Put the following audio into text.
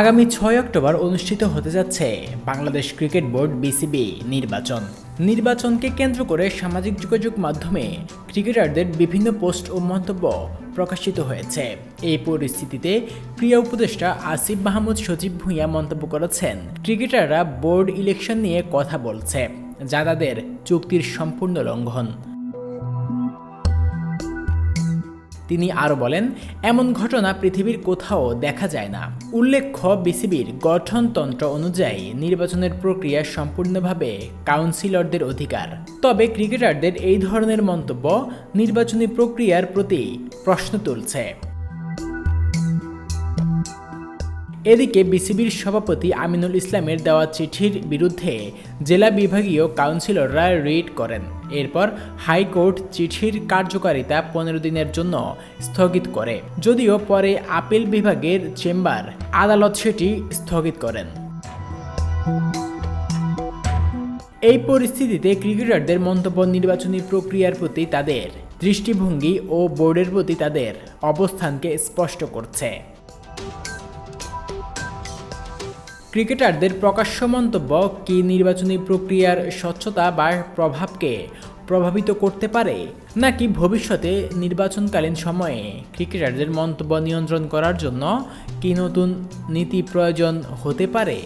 আগামী ছয় অক্টোবর অনুষ্ঠিত হতে যাচ্ছে বাংলাদেশ ক্রিকেট বোর্ড বিসিবি নির্বাচন। নির্বাচনকে কেন্দ্র করে সামাজিক যোগাযোগ মাধ্যমে ক্রিকেটারদের বিভিন্ন পোস্ট ও মন্তব্য প্রকাশিত হয়েছে। এই পরিস্থিতিতে প্রিয় উপদেষ্টা আসিফ মাহমুদ সজীব ভূঁইয়া মন্তব্য করেছেন, ক্রিকেটাররা বোর্ড ইলেকশন নিয়ে কথা বলছে, যা তাদের চুক্তির সম্পূর্ণ লঙ্ঘন। তিনি আরও বলেন, এমন ঘটনা পৃথিবীর কোথাও দেখা যায় না। উল্লেখ্য, বিসিবির গঠনতন্ত্র অনুযায়ী নির্বাচনের প্রক্রিয়া সম্পূর্ণভাবে কাউন্সিলরদের অধিকার। তবে ক্রিকেটারদের এই ধরনের মন্তব্য নির্বাচনী প্রক্রিয়ার প্রতি প্রশ্ন তুলছে। এদিকে বিসিবির সভাপতি আমিনুল ইসলামের দেওয়া চিঠির বিরুদ্ধে জেলা বিভাগীয় কাউন্সিলররা রিট করেন। এরপর হাইকোর্ট চিঠির কার্যকারিতা পনেরো দিনের জন্য স্থগিত করে। যদিও পরে আপিল বিভাগের চেম্বার আদালত সেটি স্থগিত করেন। এই পরিস্থিতিতে ক্রিকেটারদের মন্তব্য নির্বাচনী প্রক্রিয়ার প্রতি তাদের দৃষ্টিভঙ্গি ও বোর্ডের প্রতি তাদের অবস্থানকে স্পষ্ট করছে। ক্রিকেটারদের প্রকাশ্য মন্তব্য, কি নির্বাচনী প্রক্রিয়ার স্বচ্ছতা বা প্রভাবকে প্রভাবিত করতে পারে, নাকি ভবিষ্যতে নির্বাচনকালীন সময়ে ক্রিকেটারদের মন্তব্য নিয়ন্ত্রণ করার জন্য কি নতুন নীতি প্রয়োজন হতে পারে?